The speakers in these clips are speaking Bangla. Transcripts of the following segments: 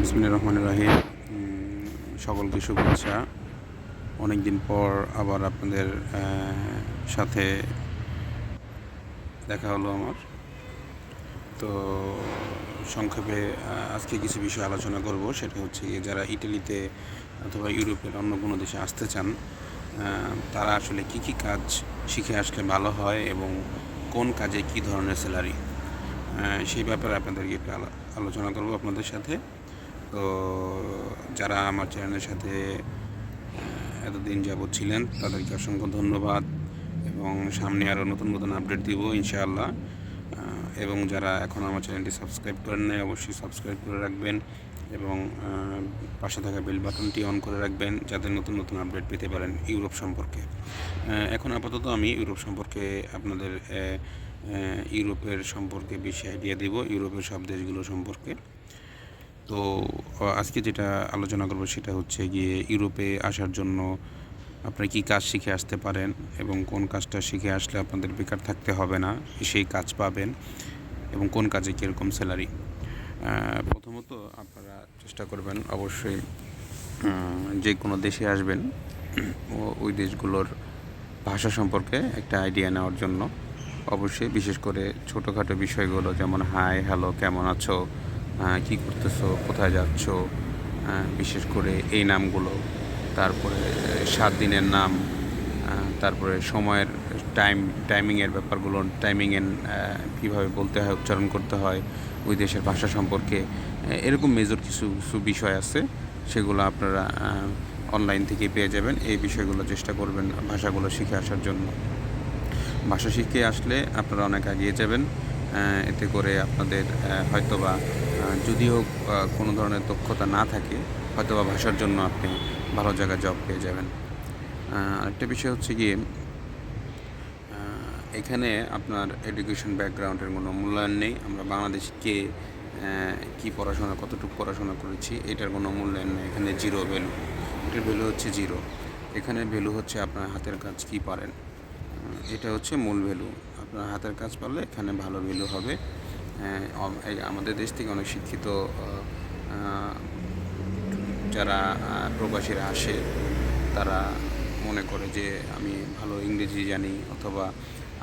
বিসমিল্লাহির রহমানির রহিম। সকলকে শুভেচ্ছা। অনেক দিন পর আবার আপনাদের সাথে দেখা হলো আমার। তো সংক্ষেপে আজকে কিছু বিষয় আলোচনা করব। সেটা হচ্ছে যারা ইটালিতে অথবা ইউরোপের অন্য কোনো দেশে আসতে চান তারা আসলে কি কি কাজ শিখে আসলে ভালো হয় এবং কোন কাজে কি ধরনের স্যালারি? সেই ব্যাপারে আপনাদেরকে একটু আলোচনা করব আপনাদের সাথে। তো যারা আমার চ্যানেলের সাথে এতদিন যাবৎ ছিলেন, তাদেরকে অসংখ্য ধন্যবাদ। এবং সামনে আরও নতুন নতুন আপডেট দিব, ইনশাআল্লাহ। এবং যারা এখন আমার চ্যানেলটি সাবস্ক্রাইব করেন নাই, অবশ্যই সাবস্ক্রাইব করে রাখবেন এবং পাশে থাকা বেল বাটনটি অন করে রাখবেন যাতে নতুন নতুন আপডেট পেতে পারেন ইউরোপ সম্পর্কে। এখন আপাতত আমি ইউরোপ সম্পর্কে আপনাদের ইউরোপের সম্পর্কে বেশি আইডিয়া দিব, ইউরোপের সব দেশগুলো সম্পর্কে। তো আজকে যেটা আলোচনা করব সেটা হচ্ছে গিয়ে ইউরোপে আসার জন্য আপনারা কী কাজ শিখে আসতে পারেন এবং কোন কাজটা শিখে আসলে আপনাদের বেকার থাকতে হবে না, সেই কাজ পাবেন এবং কোন কাজে কীরকম স্যালারি প্রথমত আপনারা চেষ্টা করবেন অবশ্যই যে কোনো দেশে আসবেন ওই দেশগুলোর ভাষা সম্পর্কে একটা আইডিয়া নেওয়ার জন্য। অবশ্যই বিশেষ করে ছোটোখাটো বিষয়গুলো যেমন হাই হ্যালো কেমন আছো? কী করতেছো? কোথায় যাচ্ছ? বিশেষ করে এই নামগুলো। তারপরে সাত দিনের নাম তারপরে সময়ের টাইম, টাইমিংয়ের ব্যাপারগুলো, টাইমিংয়ের কীভাবে বলতে হয়, উচ্চারণ করতে হয়, ওই দেশের ভাষা সম্পর্কে এরকম মেজর কিছু কিছু বিষয় আছে, সেগুলো আপনারা অনলাইন থেকে পেয়ে যাবেন। এই বিষয়গুলো চেষ্টা করবেন ভাষাগুলো শিখে আসার জন্য। ভাষা শিখে আসলে আপনারা অনেক এগিয়ে যাবেন এতে করে আপনাদের হয়তোবা যদিও কোনো ধরনের দক্ষতা না থাকে, হয়তোবা ভাষার জন্য আপনি ভালো জায়গায় জব পেয়ে যাবেন। আরেকটা বিষয় হচ্ছে গিয়ে এখানে আপনার এডুকেশন ব্যাকগ্রাউন্ডের কোনো মূল্যায়ন নেই। আমরা বাংলাদেশকে কি পড়াশোনা, কতটুকু পড়াশোনা করেছি, এটার কোনো মূল্যায়ন নেই। এখানে জিরো ভ্যালু এটার ভ্যালু হচ্ছে জিরো এখানে ভ্যালু হচ্ছে আপনার হাতের কাজ কি পারেন। এটা হচ্ছে মূল ভ্যালু আপনার হাতের কাজ পারলে এখানে ভালো ভ্যালু হবে। আমাদের দেশ থেকে অনেক শিক্ষিত যারা প্রবাসীরা আসে, তারা মনে করে যে আমি ভালো ইংরেজি জানি অথবা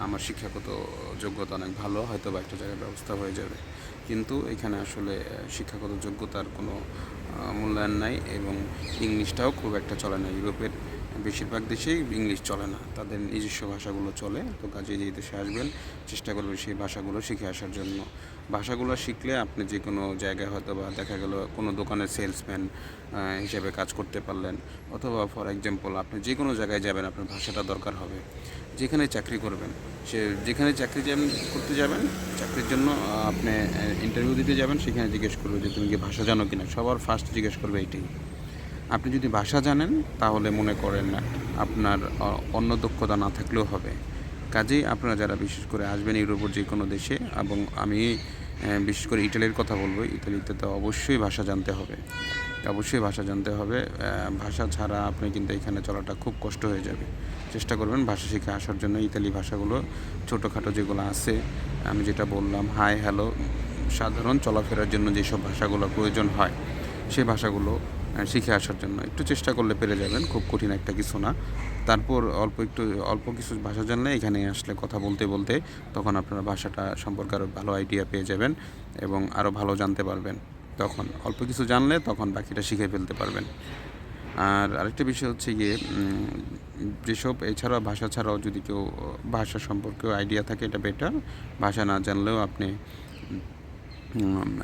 আমার শিক্ষাগত যোগ্যতা অনেক ভালো হয়তো বা একটা জায়গায় ব্যবস্থা হয়ে যাবে। কিন্তু এখানে আসলে শিক্ষাগত যোগ্যতার কোনো মূল্যায়ন নাই এবং ইংলিশটাও খুব একটা চলে না ইউরোপের। বেশিরভাগ দেশেই ইংলিশ চলে না। তাদের নিজস্ব ভাষাগুলো চলে, তো কাজে যেই দেশে আসবেন, চেষ্টা করবেন সেই ভাষাগুলো শিখে আসার জন্য। ভাষাগুলো শিখলে আপনি যে কোনো জায়গায় হয়তো বা দেখা গেল কোনো দোকানের সেলসম্যান হিসেবে কাজ করতে পারলেন। অথবা ফর এক্সাম্পল, আপনি যে কোনো জায়গায় যাবেন, আপনার ভাষাটা দরকার হবে। যেখানে চাকরি করবেন, সে যেখানে চাকরি যাবেন, করতে যাবেন, চাকরির জন্য আপনি ইন্টারভিউ দিতে যাবেন, সেখানে জিজ্ঞেস করবে যে, তুমি কি ভাষা জানো কিনা? সবার ফার্স্ট জিজ্ঞেস করবে এইটাই আপনি যদি ভাষা জানেন, তাহলে মনে করেন আপনার অন্য দক্ষতা না থাকলেও হবে। কাজেই আপনারা যারা বিশেষ করে আসবেন ইউরোপের যে কোনো দেশে এবং আমি বিশেষ করে ইটালির কথা বলব, ইতালিতে তো অবশ্যই ভাষা জানতে হবে। অবশ্যই ভাষা জানতে হবে ভাষা ছাড়া আপনি কিন্তু এখানে চলাটা খুব কষ্ট হয়ে যাবে। চেষ্টা করবেন ভাষা শিখে আসার জন্য ইতালি ভাষাগুলো, ছোটোখাটো যেগুলো আছে, আমি যেটা বললাম, হাই, হ্যালো, সাধারণ চলাফেরার জন্য যেসব ভাষাগুলো প্রয়োজন হয় সেই ভাষাগুলো শিখে আসার জন্য। একটু চেষ্টা করলে পেরে যাবেন, খুব কঠিন একটা কিছু না। তারপর অল্প একটু, অল্প কিছু ভাষা জানলে এখানে আসলে কথা বলতে বলতে তখন আপনারা ভাষাটা সম্পর্কে আরও ভালো আইডিয়া পেয়ে যাবেন এবং আরও ভালো জানতে পারবেন। তখন অল্প কিছু জানলে তখন বাকিটা শিখে ফেলতে পারবেন। আর আরেকটা বিষয় হচ্ছে গিয়ে যেসব এছাড়াও ভাষা ছাড়াও যদি কেউ, ভাষা সম্পর্কেও আইডিয়া থাকে এটা বেটার ভাষা না জানলেও আপনি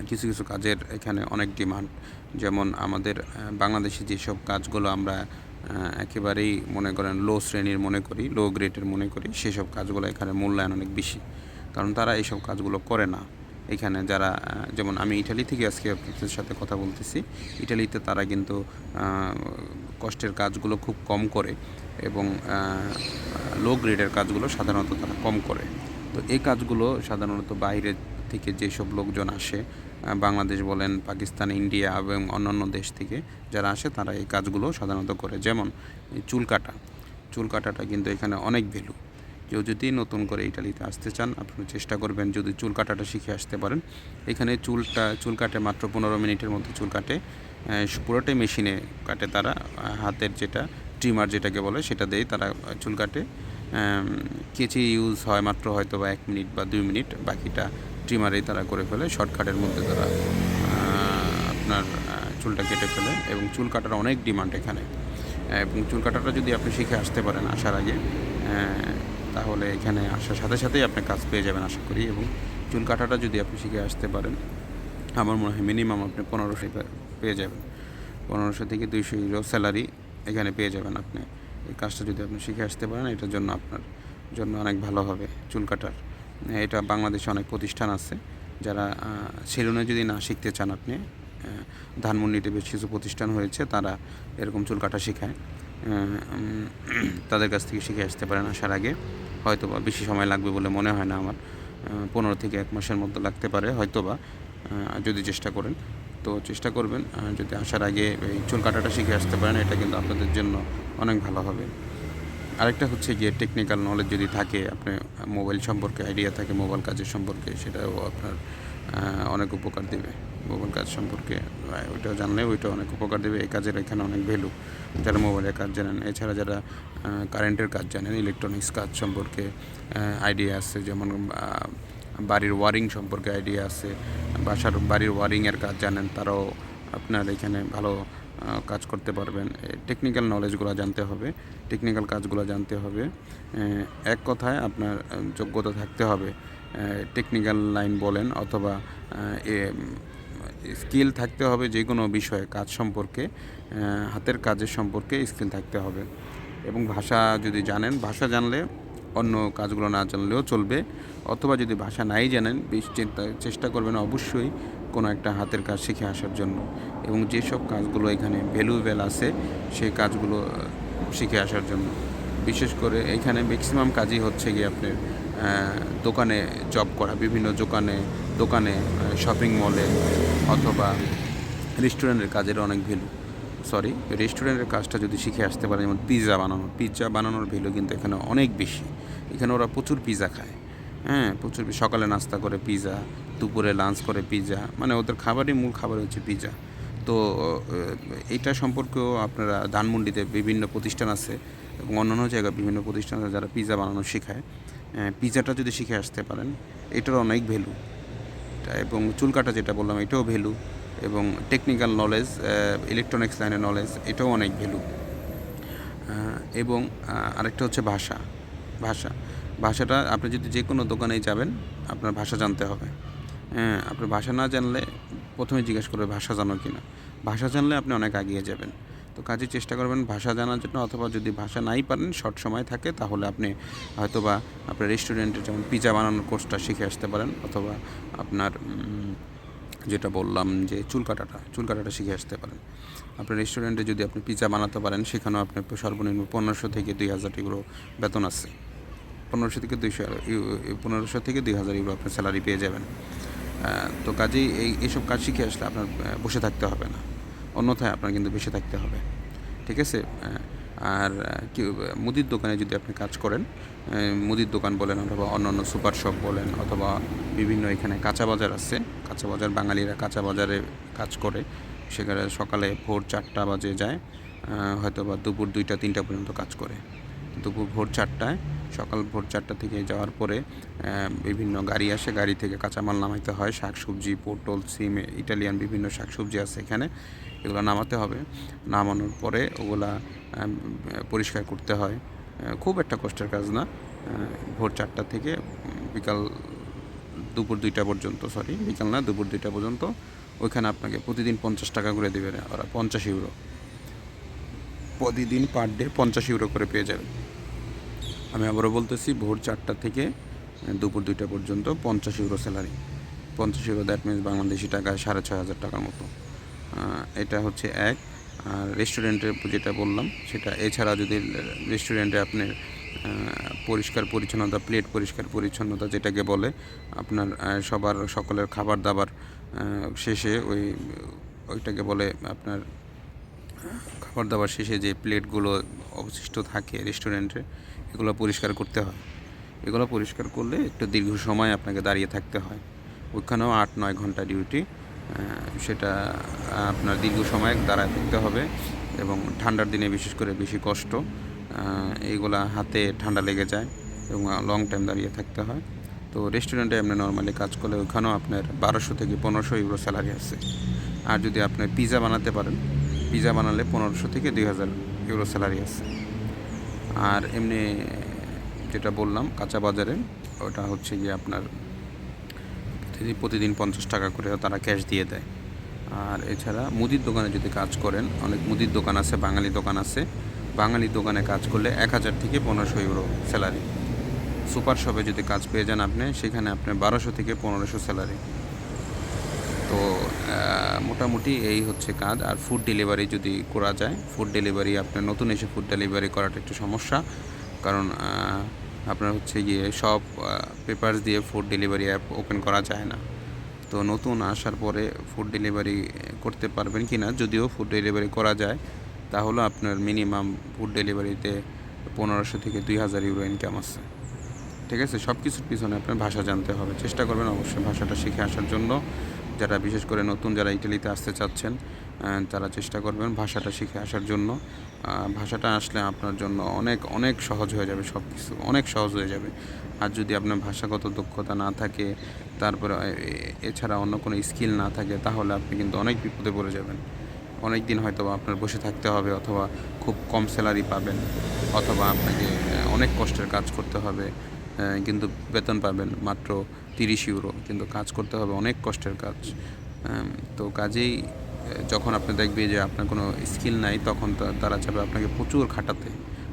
কিছু কিছু কাজের এখানে অনেক ডিমান্ড যেমন আমাদের বাংলাদেশে যেসব কাজগুলো আমরা একেবারেই মনে করেন লো শ্রেণির মনে করি লো গ্রেডের মনে করি, সেসব কাজগুলো এখানে মূল্যায়ন অনেক বেশি। কারণ তারা এইসব কাজগুলো করে না। এখানে যারা যেমন আমি ইটালি থেকে আজকে আপনাদের সাথে কথা বলতেছি, ইটালিতে তারা কিন্তু কষ্টের কাজগুলো খুব কম করে এবং লো গ্রেডের কাজগুলো সাধারণত তারা কম করে। তো এই কাজগুলো সাধারণত বাইরে থেকে যেসব লোকজন আসে বাংলাদেশ বলেন, পাকিস্তান, ইন্ডিয়া এবং অন্যান্য দেশ থেকে যারা আসে, তারা এই কাজগুলো সাধারণত করে। যেমন চুল কাটা। চুল কাটাটা কিন্তু এখানে অনেক ভ্যালু। কেউ যদি নতুন করে ইটালিতে আসতে চান আপনি চেষ্টা করবেন যদি চুল কাটাটা শিখে আসতে পারেন। এখানে চুলটা, চুল কাটে মাত্র পনেরো মিনিটের মধ্যে চুল কাটে। পুরোটাই মেশিনে কাটে তারা। হাতের যেটা ট্রিমার যেটাকে বলে, সেটা দিয়েই তারা চুল কাটে। কেচি ইউজ হয় মাত্র হয়তো বা এক মিনিট বা দুই মিনিট, বাকিটা ট্রিমারেই তারা করে ফেলে, শর্টকাটের মধ্যে তারা আপনার চুলটা কেটে ফেলে এবং চুল কাটার অনেক ডিমান্ড এখানে। এবং চুল কাটাটা যদি আপনি শিখে আসতে পারেন আসার আগে তাহলে এখানে আসার সাথে সাথেই আপনি কাজ পেয়ে যাবেন আশা করি। এবং চুল কাটাটা যদি আপনি শিখে আসতে পারেন, আমার মনে হয় মিনিমাম আপনি পনেরোশো পেয়ে যাবেন। পনেরোশো থেকে দুইশো ইউরো স্যালারি এখানে পেয়ে যাবেন আপনি। এই কাজটা যদি আপনি শিখে আসতে পারেন, এটার জন্য আপনার জন্য অনেক ভালো হবে চুল কাটার। এটা বাংলাদেশে অনেক প্রতিষ্ঠান আছে যারা সেলুনে যদি না শিখতে চান আপনি ধানমন্ডিতে বেশ কিছু প্রতিষ্ঠান হয়েছে, তারা এরকম চুল কাটা শেখায় তাদের কাছ থেকে শিখে আসতে পারেন আসার আগে। হয়তো বা বেশি সময় লাগবে বলে মনে হয় না আমার। পনেরো থেকে এক মাসের মধ্যে লাগতে পারে হয়তো বা যদি চেষ্টা করেন, তো চেষ্টা করবেন। যদি আসার আগে এই চুল কাটাটা শিখে আসতে পারেন, এটা কিন্তু আপনাদের জন্য অনেক ভালো হবে। আরেকটা হচ্ছে গিয়ে টেকনিক্যাল নলেজ যদি থাকে আপনি মোবাইল সম্পর্কে আইডিয়া থাকে মোবাইল কাজের সম্পর্কে সেটাও আপনার অনেক উপকার দেবে। মোবাইল কাজ সম্পর্কে আহ, ওইটাও জানলে ওইটা অনেক উপকার দেবে। এই কাজের এখানে অনেক ভ্যালু যারা মোবাইলের কাজ জানেন এছাড়া যারা কারেন্টের কাজ জানেন ইলেকট্রনিক্স কাজ সম্পর্কে আইডিয়া আছে যেমন বাড়ির ওয়ারিং সম্পর্কে আইডিয়া আছে বাসার বাড়ির ওয়ারিংয়ের কাজ জানেন তারাও আপনার এখানে ভালো কাজ করতে পারবেন। টেকনিক্যাল নলেজগুলো জানতে হবে। টেকনিক্যাল কাজগুলো জানতে হবে। এক কথায় আপনার যোগ্যতা থাকতে হবে। টেকনিক্যাল লাইন বলেন অথবা স্কিল থাকতে হবে যে কোনো বিষয়ে, কাজ সম্পর্কে হাতের কাজের সম্পর্কে স্কিল থাকতে হবে। এবং ভাষা যদি জানেন, ভাষা জানলে অন্য কাজগুলো না জানলেও চলবে। অথবা যদি ভাষা নাই জানেন চেষ্টা করবেন অবশ্যই কোনো একটা হাতের কাজ শিখে আসার জন্য। এবং যেসব কাজগুলো এখানে ভ্যালুয়েবল আছে, সেই কাজগুলো শিখে আসার জন্য। বিশেষ করে এখানে ম্যাক্সিমাম কাজই হচ্ছে গিয়ে আপনার দোকানে জব করা, বিভিন্ন দোকানে দোকানে শপিং মলে অথবা রেস্টুরেন্টের কাজের অনেক ভ্যালু। সরি রেস্টুরেন্টের কাজটা যদি শিখে আসতে পারে যেমন পিৎজা বানানো পিৎজা বানানোর ভ্যালু কিন্তু এখানে অনেক বেশি। এখানে ওরা প্রচুর পিৎজা খায়। হ্যাঁ প্রচুর সকালে নাস্তা করে পিৎজা দুপুরে লাঞ্চ করে পিৎজা মানে ওদের খাবারই মূল খাবার হচ্ছে পিৎজা তো এইটা সম্পর্কেও আপনারা ধানমন্ডিতে বিভিন্ন প্রতিষ্ঠান আছে এবং অন্যান্য জায়গায় বিভিন্ন প্রতিষ্ঠান আছে যারা পিৎজা বানানো শেখায়। পিৎজাটা যদি শিখে আসতে পারেন, এটার অনেক ভ্যালু এবং চুল কাটা যেটা বললাম, এটাও ভ্যালু এবং টেকনিক্যাল নলেজ ইলেকট্রনিক্স লাইনের নলেজ এটাও অনেক ভ্যালু এবং আরেকটা হচ্ছে ভাষা। ভাষা। ভাষাটা, আপনি যদি যে কোনো দোকানেই যাবেন, আপনার ভাষা জানতে হবে। হ্যাঁ আপনার ভাষা না জানলে প্রথমে জিজ্ঞেস করবে ভাষা জানো কি না ভাষা জানলে আপনি অনেক এগিয়ে যাবেন। তো কাজে চেষ্টা করবেন ভাষা জানার জন্য, অথবা যদি ভাষা নাই পারেন শর্ট সময় থাকে, তাহলে আপনি হয়তো বা আপনার রেস্টুরেন্টে যেমন পিজা বানানোর কোর্সটা শিখে আসতে পারেন, অথবা আপনার যেটা বললাম যে চুল কাটাটা চুল কাটাটা শিখে আসতে পারেন। আপনার রেস্টুরেন্টে যদি আপনি পিজা বানাতে পারেন, সেখানেও আপনি সর্বনিম্ন পনেরোশো থেকে দুই হাজার ইউরো বেতন আছে। পনেরোশো থেকে দুইশো পনেরোশো থেকে দুই হাজার ইউরো আপনার স্যালারি পেয়ে যাবেন। তো কাজেই এই এইসব কাজ শিখে আসলে আপনার বসে থাকতে হবে না। অন্যথায় আপনার কিন্তু বেশি থাকতে হবে। ঠিক আছে? আর কি, মুদির দোকানে যদি আপনি কাজ করেন মুদির দোকান বলেন অথবা অন্য অন্য সুপার শপ বলেন অথবা বিভিন্ন এখানে কাঁচা বাজার আছে, কাঁচা বাজার, বাঙালিরা কাঁচা বাজারে কাজ করে। সেখানে সকালে ভোর চারটা বাজে যায় হয়তো বা দুপুর দুইটা, তিনটা পর্যন্ত কাজ করে। দুপুর, ভোর চারটায় সকাল ভোর চারটা থেকে যাওয়ার পরে বিভিন্ন গাড়ি আসে। গাড়ি থেকে কাঁচামাল নামাইতে হয়, শাকসবজি, পটল, সিম, ইটালিয়ান বিভিন্ন শাকসবজি আছে এখানে। এগুলো নামাতে হবে। নামানোর পরে ওগুলা পরিষ্কার করতে হয়। খুব একটা কষ্টের কাজ না। ভোর চারটা থেকে বিকাল দুপুর দুইটা পর্যন্ত সরি বিকাল না, দুপুর দুইটা পর্যন্ত ওইখানে আপনাকে প্রতিদিন পঞ্চাশ টাকা করে দেবে ওরা, পঞ্চাশ ইউরো। প্রতিদিন পার ডে পঞ্চাশ ইউরো করে পেয়ে যাবেন। আমি আবারও বলতেছি, ভোর চারটা থেকে দুপুর দুইটা পর্যন্ত পঞ্চাশ ইউরো স্যালারি। পঞ্চাশ ইউরো দ্যাট মিনস বাংলাদেশি টাকায় সাড়ে ছয় হাজার টাকার মতো। এটা হচ্ছে এক। আর রেস্টুরেন্টের যেটা বললাম, সেটা এছাড়া যদি রেস্টুরেন্টে আপনার পরিষ্কার পরিচ্ছন্নতা প্লেট পরিষ্কার পরিচ্ছন্নতা যেটাকে বলে, আপনার সবার, সকলের খাবার দাবার শেষে ওই, ওইটাকে বলে আপনার খাবার দাবার শেষে যে প্লেটগুলো অবশিষ্ট থাকে রেস্টুরেন্টে, এগুলো পরিষ্কার করতে হয়। এগুলো পরিষ্কার করলে একটু দীর্ঘ সময় আপনাকে দাঁড়িয়ে থাকতে হয়। ওইখানেও আট, নয় ঘণ্টা ডিউটি সেটা আপনার দীর্ঘ সময় দাঁড়ায় থাকতে হবে এবং ঠান্ডার দিনে বিশেষ করে বেশি কষ্ট এইগুলা হাতে ঠান্ডা লেগে যায় এবং লং টাইম দাঁড়িয়ে থাকতে হয়। তো রেস্টুরেন্টে আপনি নর্মালি কাজ করলে ওইখানেও আপনার বারোশো থেকে পনেরোশো ইউরো স্যালারি আছে। আর যদি আপনি পিৎজা বানাতে পারেন পিৎজা বানালে পনেরোশো থেকে দুই হাজার ইউরো স্যালারি আছে। আর এমনি যেটা বললাম, কাঁচা বাজারে, ওটা হচ্ছে গিয়ে আপনার প্রতিদিন পঞ্চাশ টাকা করে তারা ক্যাশ দিয়ে দেয়। আর এছাড়া মুদির দোকানে যদি কাজ করেন, অনেক মুদির দোকান আছে, বাঙালি দোকান আছে। বাঙালি দোকানে কাজ করলে এক হাজার থেকে পনেরোশো ইউরো স্যালারি। সুপার শপে যদি কাজ পেয়ে যান আপনি, সেখানে আপনি বারোশো থেকে পনেরোশো স্যালারি। তো মোটামুটি এই হচ্ছে কাজ। আর ফুড ডেলিভারি যদি করা যায় ফুড ডেলিভারি আপনার নতুন এসে ফুড ডেলিভারি করাটা একটু সমস্যা। কারণ আপনার হচ্ছে গিয়ে সব পেপারস দিয়ে ফুড ডেলিভারি অ্যাপ ওপেন করা যায় না। তো নতুন আসার পরে ফুড ডেলিভারি করতে পারবেন কি না? যদিও ফুড ডেলিভারি করা যায়, তাহলে আপনার মিনিমাম ফুড ডেলিভারিতে পনেরোশো থেকে দুই হাজার ইউরো ইনকাম আছে। ঠিক আছে? সব কিছুর পিছনে আপনার ভাষা জানতে হবে। চেষ্টা করবেন অবশ্যই ভাষাটা শিখে আসার জন্য। যারা বিশেষ করে নতুন যারা ইটালিতে আসতে চাচ্ছেন তারা চেষ্টা করবেন ভাষাটা শিখে আসার জন্য। ভাষাটা আসলে আপনার জন্য অনেক অনেক সহজ হয়ে যাবে সব কিছু অনেক সহজ হয়ে যাবে। আর যদি আপনার ভাষাগত দক্ষতা না থাকে, তারপরে এছাড়া অন্য কোনো স্কিল না থাকে, তাহলে আপনি কিন্তু অনেক বিপদে পড়ে যাবেন। অনেক দিন হয়তো আপনার বসে থাকতে হবে অথবা খুব কম স্যালারি পাবেন, অথবা আপনাকে অনেক কষ্টের কাজ করতে হবে। কিন্তু বেতন পাবেন মাত্র তিরিশ ইউরো। কিন্তু কাজ করতে হবে অনেক কষ্টের কাজ। তো কাজেই, যখন আপনি দেখবে যে আপনার কোনো স্কিল নাই, তখন তারা চাবে আপনাকে প্রচুর খাটাতে।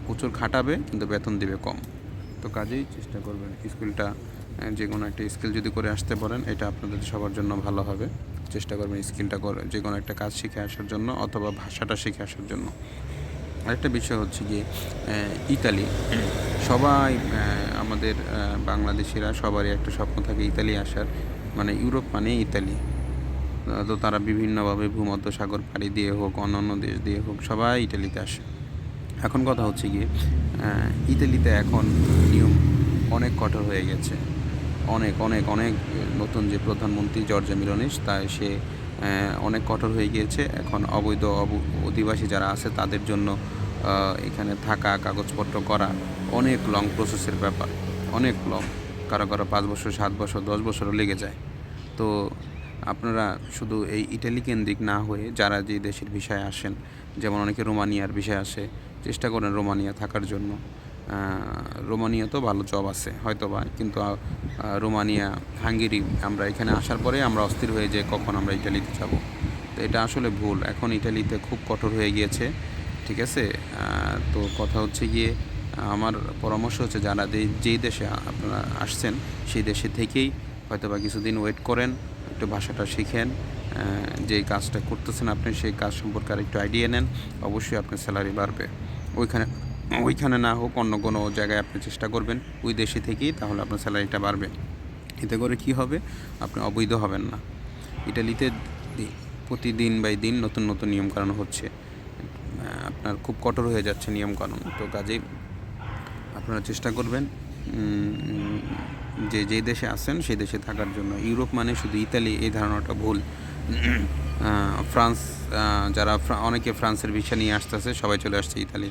প্রচুর খাটাবে, কিন্তু বেতন দিবে কম। তো কাজেই চেষ্টা করবেন স্কিলটা যে কোনো একটা স্কিল যদি করে আসতে পারেন, এটা আপনাদের সবার জন্য ভালো হবে। চেষ্টা করবেন স্কিলটা করে, যে কোনো একটা কাজ শিখে আসার জন্য অথবা ভাষাটা শিখে আসার জন্য। আরেকটা বিষয় হচ্ছে গিয়ে ইতালি। সবাই আমাদের বাংলাদেশিরা সবারই একটা স্বপ্ন থাকে ইতালি আসার। মানে ইউরোপ মানে ইতালি। তো তারা বিভিন্নভাবে ভূমধ্য সাগর পাড়ি দিয়ে হোক, অন্যান্য দেশ দিয়ে হোক, সবাই ইটালিতে আসে। এখন কথা হচ্ছে গিয়ে ইতালিতে এখন নিয়ম অনেক কঠোর হয়ে গেছে। অনেক অনেক অনেক নতুন যে প্রধানমন্ত্রী জর্জা মিলনিস, তাই সে অনেক কঠোর হয়ে গিয়েছে। এখন অবৈধ অব- অধিবাসী যারা আছে, তাদের জন্য এখানে থাকা, কাগজপত্র করা অনেক লং প্রসেসের ব্যাপার। অনেক লং কারও কারও পাঁচ বছর, সাত বছর, দশ বছরও লেগে যায়। তো আপনারা শুধু এই ইটালি কেন্দ্রিক না হয়ে যারা যে দেশের বিষয়ে আসেন, যেমন অনেকে রোমানিয়ার বিষয়ে আসে, চেষ্টা করেন রোমানিয়া থাকার জন্য। আহ, রোমানিয়া তো ভালো জব আছে হয়তো বা কিন্তু রোমানিয়া হাঙ্গেরি আমরা এখানে আসার পরে আমরা অস্থির হয়ে যাই কখন আমরা ইটালিতে যাব। তো এটা আসলে ভুল। এখন ইটালিতে খুব কঠোর হয়ে গিয়েছে ঠিক আছে? তো কথা হচ্ছে গিয়ে আমার পরামর্শ হচ্ছে যারা যেই দেশে আপনারা আসছেন সেই দেশে থেকেই হয়তো বা কিছুদিন ওয়েট করেন একটু ভাষাটা শিখেন যে কাজটা করতেছেন আপনি সেই কাজ সম্পর্কে আর একটু আইডিয়া নেন অবশ্যই আপনার স্যালারি বাড়বে। ওইখানে ওইখানে না হোক অন্য কোনো জায়গায় আপনি চেষ্টা করবেন ওই দেশে থেকেই, তাহলে আপনার স্যালারিটা বাড়বে। এতে করে কি হবে? আপনি অবৈধ হবেন না। ইটালিতে প্রতিদিন বাই দিন নতুন নতুন নিয়ম নিয়মকানুন হচ্ছে। আপনার খুব কঠোর হয়ে যাচ্ছে নিয়ম নিয়মকানুন। তো কাজেই আপনারা চেষ্টা করবেন যে যে দেশে আছেন সেই দেশে থাকার জন্য। ইউরোপ মানে শুধু ইতালি, এই ধারণাটা ভুল। ফ্রান্স যারা অনেকে ফ্রান্সের ভিসা নিয়ে আসতেছে, সবাই চলে আসছে ইতালি।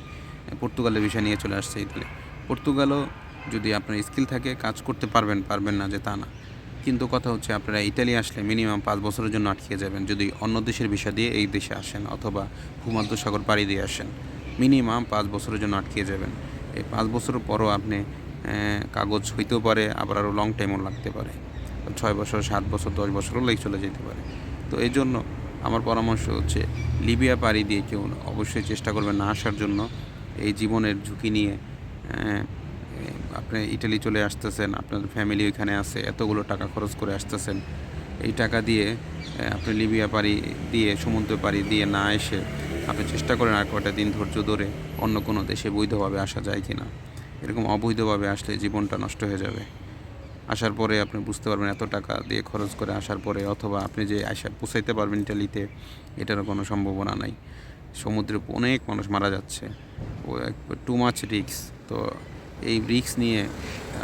পর্তুগালের ভিসা নিয়ে চলে আসছে ইতালি পর্তুগালও যদি আপনার স্কিল থাকে, কাজ করতে পারবেন পারবেন না যে তা না। কিন্তু কথা হচ্ছে আপনারা ইতালি আসলে মিনিমাম পাঁচ বছরের জন্য আটকে যাবেন, যদি অন্য দেশের ভিসা দিয়ে এই দেশে আসেন অথবা ভূমধ্যসাগর পাড়ি দিয়ে আসেন। মিনিমাম পাঁচ বছরের জন্য আটকে যাবেন। এই পাঁচ বছর পরও আপনি কাগজ হইতেও পারে, আবার আরও লং টাইমও লাগতে পারে। ছয় বছর, সাত বছর, দশ বছরও লেগে চলে যেতে পারে। তো এই জন্য আমার পরামর্শ হচ্ছে, লিবিয়া পাড়ি দিয়ে কেউ অবশ্যই চেষ্টা করবেন না আসার জন্য। এই জীবনের ঝুঁকি নিয়ে আপনি ইটালি চলে আসতেছেন, আপনার ফ্যামিলি ওইখানে আছে, এতগুলো টাকা খরচ করে আসতেছেন। এই টাকা দিয়ে আপনি লিবিয়া পাড়ি দিয়ে, সমুদ্র পাড়ি দিয়ে না এসে, আপনি চেষ্টা করেন আর কয়টা দিন ধৈর্য ধরে অন্য কোনো দেশে বৈধভাবে আসা যায় কি না এরকম অবৈধভাবে আসলে জীবনটা নষ্ট হয়ে যাবে। আসার পরে আপনি বুঝতে পারবেন এত টাকা দিয়ে খরচ করে আসার পরে, অথবা আপনি যে আসা পৌঁছাইতে পারবেন ইটালিতে, এটারও কোনো সম্ভাবনা নাই। সমুদ্রে অনেক মানুষ মারা যাচ্ছে। টু মাচ রিক্স তো এই রিক্স নিয়ে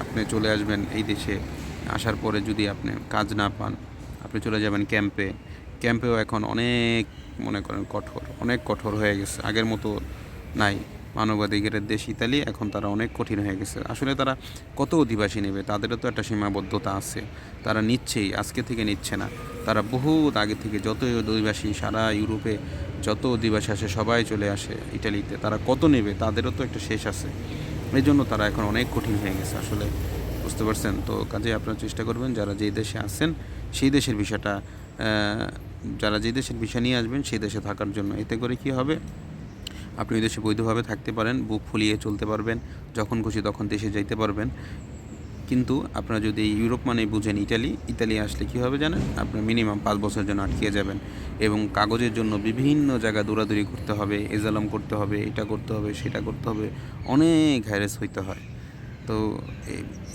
আপনি চলে আসবেন এই দেশে। আসার পরে যদি আপনি কাজ না পান, আপনি চলে যাবেন ক্যাম্পে ক্যাম্পেও এখন অনেক, মনে করেন, কঠোর, অনেক কঠোর হয়ে গেছে। আগের মতো নাই। মানবাধিকারের দেশ ইতালি, এখন তারা অনেক কঠিন হয়ে গেছে। আসলে তারা কত অধিবাসী নেবে, তাদেরও তো একটা সীমাবদ্ধতা আছে। তারা নিচ্ছেই, আজকে থেকে নিচ্ছে না। তারা বহুত আগে থেকে যত অধিবাসী সারা ইউরোপে, যত অধিবাসী আসে, সবাই চলে আসে ইটালিতে তারা কত নেবে, তাদেরও তো একটা শেষ আছে। এই জন্য তারা এখন অনেক কঠিন হয়ে গেছে আসলে। বুঝতে পারছেন? তো কাজে আপনারা চেষ্টা করবেন, যারা যেই দেশে আসেন সেই দেশের বিষয়টা যারা যে দেশের বিষয় নিয়ে আসবেন, সেই দেশে থাকার জন্য। এতে করে কি হবে? আপনি দেশে বৈধভাবে থাকতে পারেন, বুক ফুলিয়ে চলতে পারবেন, যখন খুশি তখন দেশে যাইতে পারবেন। কিন্তু আপনারা যদি ইউরোপ মানে বুঝেন, ইটালি, ইতালি আসলে কী হবে জানেন? আপনার মিনিমাম পাঁচ বছরের জন্য আটকিয়ে যাবেন এবং কাগজের জন্য বিভিন্ন জায়গা দৌড়াদৌড়ি করতে হবে, এজালাম করতে হবে, এটা করতে হবে, সেটা করতে হবে, অনেক হ্যারেস হইতে হয়। তো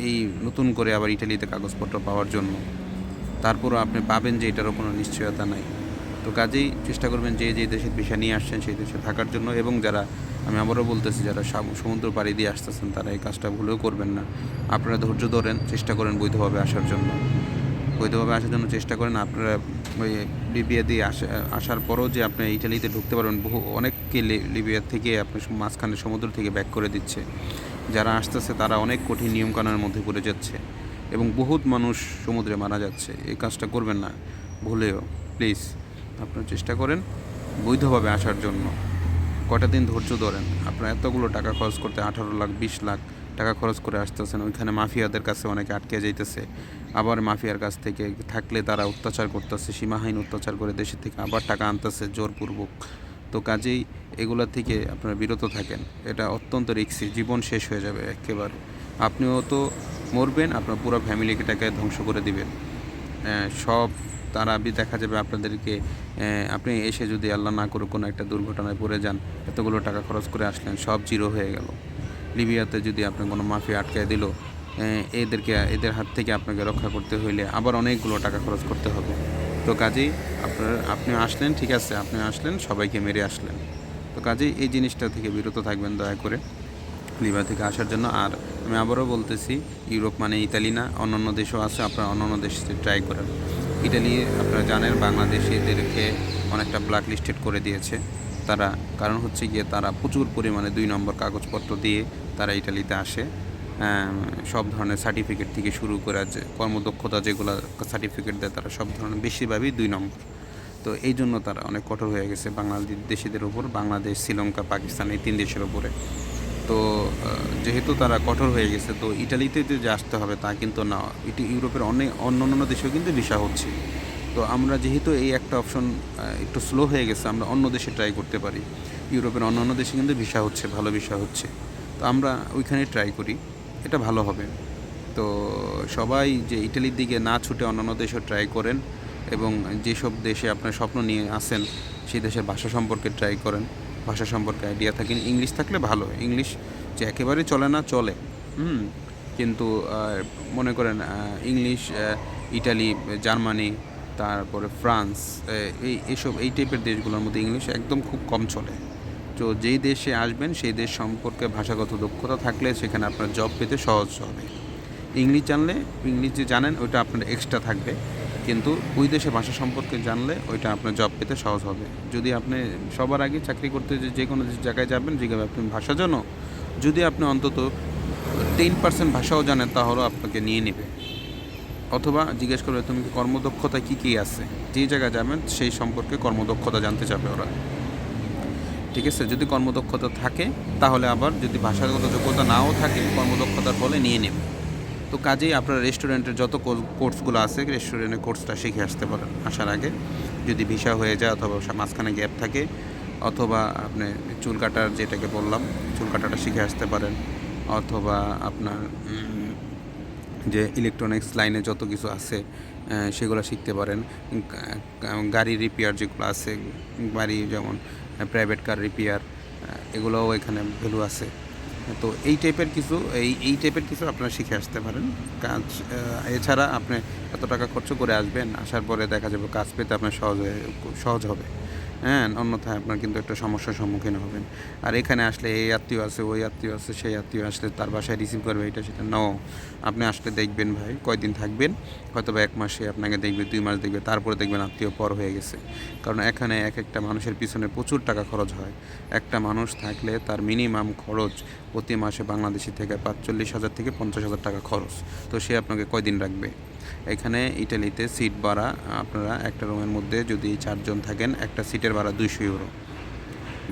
এই নতুন করে আবার ইটালিতে কাগজপত্র পাওয়ার জন্য, তারপরও আপনি পাবেন যে এটারও কোনো নিশ্চয়তা নাই। তো কাজেই চেষ্টা করবেন যে যে দেশের বিষয় নিয়ে আসছেন, সেই দেশে থাকার জন্য এবং যারা, আমি আবারও বলতেছি, যারা সাম- সমুদ্র পাড়ি দিয়ে আসতেছেন, তারা এই কাজটা ভুলেও করবেন না। আপনারা ধৈর্য ধরেন, চেষ্টা করেন বৈধভাবে আসার জন্য। বৈধভাবে আসার জন্য চেষ্টা করেন, আপনারা ওই লিবিয়া দিয়ে আসা, আসার পরও যে আপনি ইটালিতে ঢুকতে পারবেন, বহু, অনেককে লিবিয়া থেকে আপনি মাঝখানে সমুদ্র থেকে ব্যাক করে দিচ্ছে। যারা আসতেছে, তারা অনেক কঠিন নিয়মকানুনের মধ্যে পড়ে যাচ্ছে এবং বহুত মানুষ সমুদ্রে মারা যাচ্ছে। এই কাজটা করবেন না, ভুলেও, প্লিজ। আপনারা চেষ্টা করেন বৈধভাবে আসার জন্য। কটা দিন ধৈর্য ধরেন। আপনার এতগুলো টাকা খরচ করতে আঠারো লাখ, বিশ লাখ টাকা খরচ করে আসতেছেন। ওইখানে মাফিয়াদের কাছে অনেকে আটকে যাইতেছে। আবার মাফিয়ার কাছ থেকে থাকলে তারা অত্যাচার করতেছে, সীমাহীন অত্যাচার করে দেশের থেকে আবার টাকা আনতেছে জোরপূর্বক। তো কাজেই এগুলা থেকে আপনারা বিরত থাকেন। এটা অত্যন্ত রিক্সি, জীবন শেষ হয়ে যাবে একেবারে। আপনিও তো মরবেন, আপনার পুরো ফ্যামিলিটাকে ধ্বংস করে দিবেন। সব তারা বি দেখা যাবে আপনাদেরকে আপনি এসে যদি আল্লাহ না করে কোনো একটা দুর্ঘটনায় পড়ে যান, এতগুলো টাকা খরচ করে আসলেন, সব জিরো হয়ে গেল। লিবিয়াতে যদি আপনি কোনো মাফিয়া আটকায় দিল এদেরকে, এদের হাত থেকে আপনাকে রক্ষা করতে হইলে আবার অনেকগুলো টাকা খরচ করতে হবে। তো কাজেই আপনার, আপনি আসলেন, ঠিক আছে, আপনি আসলেন, সবাইকে মেরে আসলেন। তো কাজেই এই জিনিসটা থেকে বিরত থাকবেন দয়া করে লিবিয়া থেকে আসার জন্য। আর আমি আবারও বলতেছি, ইউরোপ মানে ইতালি না, অন্যান্য দেশও আছে, আপনারা অন্যান্য দেশে ট্রাই করেন। ইটালি, আপনারা জানেন, বাংলাদেশিদেরকে অনেকটা ব্ল্যাক লিস্টেড করে দিয়েছে। তারা, কারণ হচ্ছে গিয়ে তারা প্রচুর পরিমাণে দুই নম্বর কাগজপত্র দিয়ে তারা ইটালিতে আসে। সব ধরনের সার্টিফিকেট থেকে শুরু করে যে কর্মদক্ষতা যেগুলো সার্টিফিকেট দেয়, তারা সব ধরনের, বেশিরভাগই দুই নম্বর। তো এই জন্য তারা অনেক কঠোর হয়ে গেছে বাংলাদেশিদের উপর, বাংলাদেশ, শ্রীলঙ্কা, পাকিস্তান এই তিন দেশের উপরে। তো যেহেতু তারা কঠোর হয়ে গেছে, তো ইটালিতে যে আসতে হবে তা কিন্তু না। এটি ইউরোপের অনেক, অন্য অন্য দেশেও কিন্তু ভিসা হচ্ছে। তো আমরা যেহেতু এই একটা অপশন একটু স্লো হয়ে গেছে, আমরা অন্য দেশে ট্রাই করতে পারি। ইউরোপের অন্য অন্য দেশে কিন্তু ভিসা হচ্ছে, ভালো ভিসা হচ্ছে। তো আমরা ওইখানে ট্রাই করি, এটা ভালো হবে। তো সবাই যে ইটালির দিকে না ছুটে অন্যান্য দেশেও ট্রাই করেন এবং যেসব দেশে আপনার স্বপ্ন নিয়ে আসেন, সেই দেশের ভাষা সম্পর্কে ট্রাই করেন। ভাষা সম্পর্কে আইডিয়া থাকেন ইংলিশ থাকলে ভালো। ইংলিশ যে একেবারে চলে না, চলে। হুম? কিন্তু মনে করেন ইংলিশ ইটালি জার্মানি তারপরে ফ্রান্স এই এইসব এই টাইপের দেশগুলোর মধ্যে ইংলিশ একদম খুব কম চলে। তো যেই দেশে আসবেন, সেই দেশ সম্পর্কে ভাষাগত দক্ষতা থাকলে সেখানে আপনার জব পেতে সহজ হবে। ইংলিশ জানলে ইংলিশ যে জানেন, ওইটা আপনার এক্সট্রা থাকবে। কিন্তু ওই দেশে ভাষা সম্পর্কে জানলে ওইটা আপনার জব পেতে সহজ হবে। যদি আপনি সবার আগে চাকরি করতে যে কোনো জায়গায় যাবেন যেভাবে আপনি ভাষা জানো, যদি আপনি অন্তত টেন পার্সেন্ট ভাষাও জানেন তাহলেও আপনাকে নিয়ে নেবে। অথবা জিজ্ঞেস করবে, তুমি কর্মদক্ষতা কী কী আছে? যে জায়গায় যাবেন, সেই সম্পর্কে কর্মদক্ষতা জানতে চাবে ওরা। ঠিক আছে? যদি কর্মদক্ষতা থাকে, তাহলে আবার যদি ভাষাগত যোগ্যতা নাও থাকে, কর্মদক্ষতার ফলে নিয়ে নেবে। তো কাজেই আপনার রেস্টুরেন্টের যত কোর্স- কোর্সগুলো আছে রেস্টুরেন্টের কোর্সটা শিখে আসতে পারেন আসার আগে। যদি ভিসা হয়ে যায় অথবা মাঝখানে গ্যাপ থাকে, অথবা আপনি চুল কাটার যেটাকে বললাম, চুল কাটাটা শিখে আসতে পারেন। অথবা আপনার যে ইলেকট্রনিক্স লাইনে যত কিছু আছে সেগুলো শিখতে পারেন। গাড়ি রিপেয়ার যেগুলো আছে, গাড়ি যেমন প্রাইভেট কার রিপেয়ার এগুলোও এখানে ভ্যালু আছে। তো এই টাইপের কিছু, এই এই টাইপের কিছু আপনারা শিখে আসতে পারেন। কাজ এছাড়া আপনি এত টাকা খরচ করে আসবেন, আসার পরে দেখা যাবে কাজ পেতে আপনার সহজ হয়ে, সহজ হবে। হ্যাঁ অন্যথায় আপনার কিন্তু একটা সমস্যার সম্মুখীন হবেন। আর এখানে আসলে এই আত্মীয় আছে, ওই আত্মীয় আছে, সেই আত্মীয় আসলে তার বাসায় রিসিভ করবে এটা সেটা। নো আপনি আসলে দেখবেন ভাই, কয়দিন থাকবেন হয়তো বা এক মাসে আপনাকে দেখবে, দুই মাস দেখবে, তারপরে দেখবেন আত্মীয় পর হয়ে গেছে। কারণ এখানে এক একটা মানুষের পিছনে প্রচুর টাকা খরচ হয়। একটা মানুষ থাকলে তার মিনিমাম খরচ প্রতি মাসে বাংলাদেশি থেকে পাঁচচল্লিশ হাজার থেকে পঞ্চাশ হাজার টাকা খরচ। তো সে আপনাকে কয়দিন রাখবে? এখানে ইটালিতে সিট ভাড়া, আপনারা একটা রুমের মধ্যে যদি চারজন থাকেন, একটা সিটের ভাড়া দুইশো ইউরো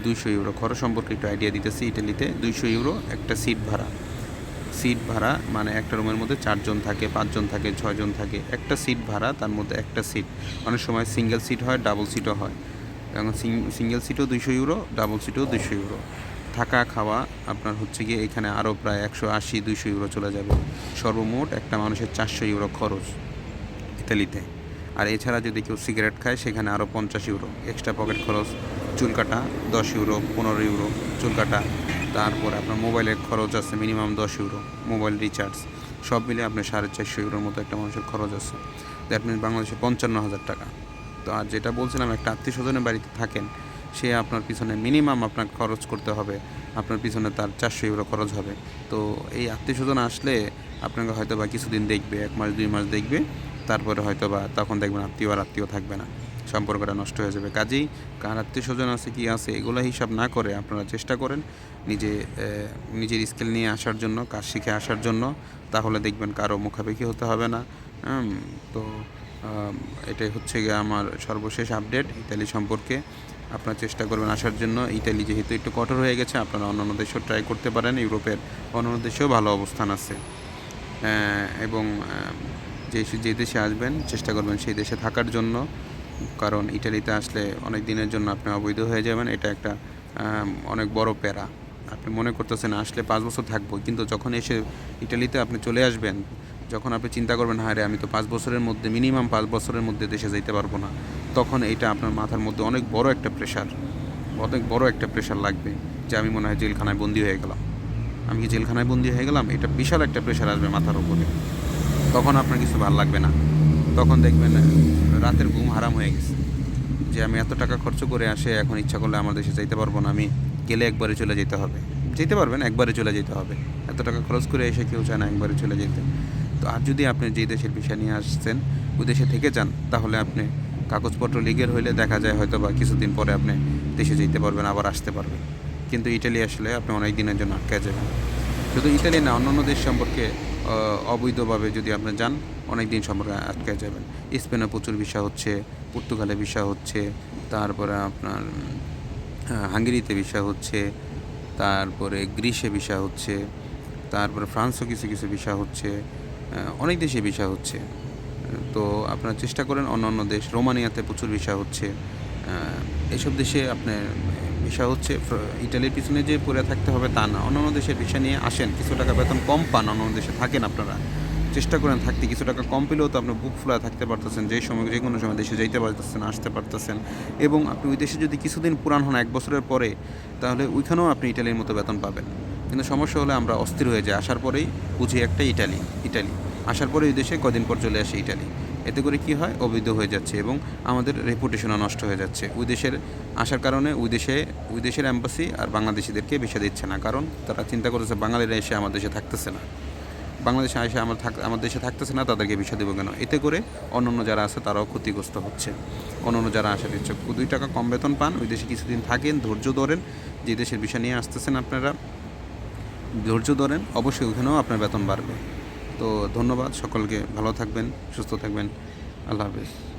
দুইশো ইউরো খরচ সম্পর্কে একটু আইডিয়া দিতেছি ইটালিতে। দুইশো ইউরো একটা সিট ভাড়া। সিট ভাড়া মানে একটা রুমের মধ্যে চারজন থাকে, পাঁচজন থাকে, ছয়জন থাকে। একটা সিট ভাড়া, তার মধ্যে একটা সিট অনেক সময় সিঙ্গেল সিট হয় ডাবল সিটও হয়। এখন সিঙ্গেল সিটও দুইশো ইউরো ডাবল সিটও দুইশো ইউরো থাকা খাওয়া আপনার হচ্ছে গিয়ে এখানে আরও প্রায় একশো আশি, দুইশো ইউরো চলে যাবে। সর্বমোট একটা মানুষের চারশো ইউরো খরচ ইতালিতে। আর এছাড়া যদি কেউ সিগারেট খায়, সেখানে আরও পঞ্চাশ ইউরো এক্সট্রা পকেট খরচ, চুল কাটা দশ ইউরো, পনেরো ইউরো চুল কাটা। তারপর আপনার মোবাইলের খরচ আছে মিনিমাম দশ ইউরো, মোবাইল রিচার্জ। সব মিলে আপনার সাড়ে চারশো ইউরোর মতো একটা মানুষের খরচ আছে। দ্যাট মিনস বাংলাদেশে পঞ্চান্ন হাজার টাকা। তো আর যেটা বলছিলাম, একটা আত্মীয় স্বজনের বাড়িতে থাকেন সে আপনার পিছনে মিনিমাম আপনার খরচ করতে হবে। আপনার পিছনে তার চারশো ইউরো খরচ হবে। তো এই আত্মীয় স্বজন আসলে আপনাকে হয়তো বা কিছুদিন দেখবে, এক মাস, দুই মাস দেখবে, তারপরে হয়তো বা তখন দেখবেন আত্মীয় আর আত্মীয় থাকবে না। সম্পর্কটা নষ্ট হয়ে যাবে। কাজেই কার আত্মীয় স্বজন আছে, কি আছে, এগুলো হিসাব না করে আপনারা চেষ্টা করেন নিজে নিজের স্কিল নিয়ে আসার জন্য, কাজ শিখে আসার জন্য। তাহলে দেখবেন কারও মুখাপেক্ষি হতে হবে না। তো এটাই হচ্ছে গিয়ে আমার সর্বশেষ আপডেট ইতালি সম্পর্কে। আপনারা চেষ্টা করবেন আসার জন্য। ইতালি যেহেতু একটু কঠোর হয়ে গেছে, আপনারা অন্যান্য দেশেও ট্রাই করতে পারেন। ইউরোপের অন্যান্য দেশেও ভালো অবস্থান আছে। এবং যে যে দেশে আসবেন, চেষ্টা করবেন সেই দেশে থাকার জন্য। কারণ ইটালিতে আসলে অনেক দিনের জন্য আপনি অবৈধ হয়ে যাবেন। এটা একটা অনেক বড় প্যারা। আপনি মনে করতেছেন, আসলে পাঁচ বছর থাকব। কিন্তু যখন এসে ইটালিতে আপনি চলে আসবেন যখন আপনি চিন্তা করবেন হ্যাঁ রে, আমি তো পাঁচ বছরের মধ্যে মিনিমাম পাঁচ বছরের মধ্যে দেশে যেতে পারব না। তখন এটা আপনার মাথার মধ্যে অনেক বড় একটা প্রেশার অনেক বড় একটা প্রেশার লাগবে যে আমি মনে হয় জেলখানায় বন্দি হয়ে গেলাম। আমি কি জেলখানায় বন্দি হয়ে গেলাম? এটা বিশাল একটা প্রেশার আসবে মাথার উপরে। তখন আপনার কিছু ভালো লাগবে না। তখন দেখবেন, রাতের ঘুম হারাম হয়ে গেছে। যে আমি এত টাকা খরচ করে আসে, এখন ইচ্ছা করলে আমার দেশে যাইতে পারব না। আমি গেলে একবারে চলে যেতে হবে। যেতে পারবেন, একবারে চলে যেতে হবে। এত টাকা খরচ করে এসে কেউ চায় না একবারে চলে যেতে। তো আর যদি আপনি যেই দেশের বিষয় নিয়ে আসছেন, ওই দেশে থেকে যান, তাহলে আপনি কাগজপত্র লিগের হইলে দেখা যায় হয়তো বা কিছুদিন পরে আপনি দেশে যেতে পারবেন, আবার আসতে পারবেন। কিন্তু ইটালি আসলে আপনি অনেক দিনের জন্য আটকে যাবেন। শুধু ইতালি না, অন্যান্য দেশ সম্পর্কে অবৈধভাবে যদি আপনি যান, অনেক দিন সম্পর্কে আটকে যাবেন। স্পেনে প্রচুর ভিসা হচ্ছে, পর্তুগালে ভিসা হচ্ছে, তারপরে আপনার হাঙ্গেরিতে ভিসা হচ্ছে, তারপরে গ্রিসে ভিসা হচ্ছে, তারপরে ফ্রান্সও কিছু কিছু ভিসা হচ্ছে অনেক দেশে ভিসা হচ্ছে। তো আপনারা চেষ্টা করেন অন্য অন্য দেশ, রোমানিয়াতে প্রচুর ভিসা হচ্ছে। এসব দেশে আপনার ভিসা হচ্ছে ইটালির পিছনে যে পড়ে থাকতে হবে তা না। অন্যান্য দেশের ভিসা নিয়ে আসেন, কিছু টাকা বেতন কম পান অন্য দেশে থাকেন আপনারা। চেষ্টা করেন থাকতে, কিছু টাকা কম পেলেও তো আপনি বুক ফুলা থাকতে পারতেছেন, যে সময়, যে কোনো সময় দেশে যাইতে পারতেছেন, আসতে পারতেছেন। এবং আপনি ওই দেশে যদি কিছুদিন পুরান হন, এক বছরের পরে, তাহলে ওইখানেও আপনি ইটালির মতো বেতন পাবেন। কিন্তু সমস্যা হলে আমরা অস্থির হয়ে যাই। আসার পরেই বুঝি একটা ইটালি ইটালি। আসার পরে ওই দেশে কদিন পর চলে আসে ইটালি। এতে করে কি হয়? অবৈধ হয়ে যাচ্ছে এবং আমাদের রেপুটেশনও নষ্ট হয়ে যাচ্ছে। ওই দেশের আসার কারণে ওই দেশে, ওই দেশের অ্যাম্বাসি আর বাংলাদেশিদেরকে ভিসা দিচ্ছে না। কারণ তারা চিন্তা করেছে বাঙালিরা এসে আমার দেশে থাকতেছে না। বাংলাদেশে এসে আমার থাক, আমার দেশে থাকতেছে না, তাদেরকে ভিসা দেবো কেন? এতে করে অন্যান্য যারা আছে, তারাও ক্ষতিগ্রস্ত হচ্ছে। অন্যান্য যারা আসার ইচ্ছুক। দুই টাকা কম বেতন পান, ওই দেশে কিছুদিন থাকেন, ধৈর্য ধরেন। যে দেশের ভিসা নিয়ে আসতেছেন আপনারা ধৈর্য ধরেন, অবশ্যই ওখানেও আপনার বেতন বাড়বে। তো ধন্যবাদ, সকলকে ভালো থাকবেন, সুস্থ থাকবেন। আল্লাহ হাফেজ।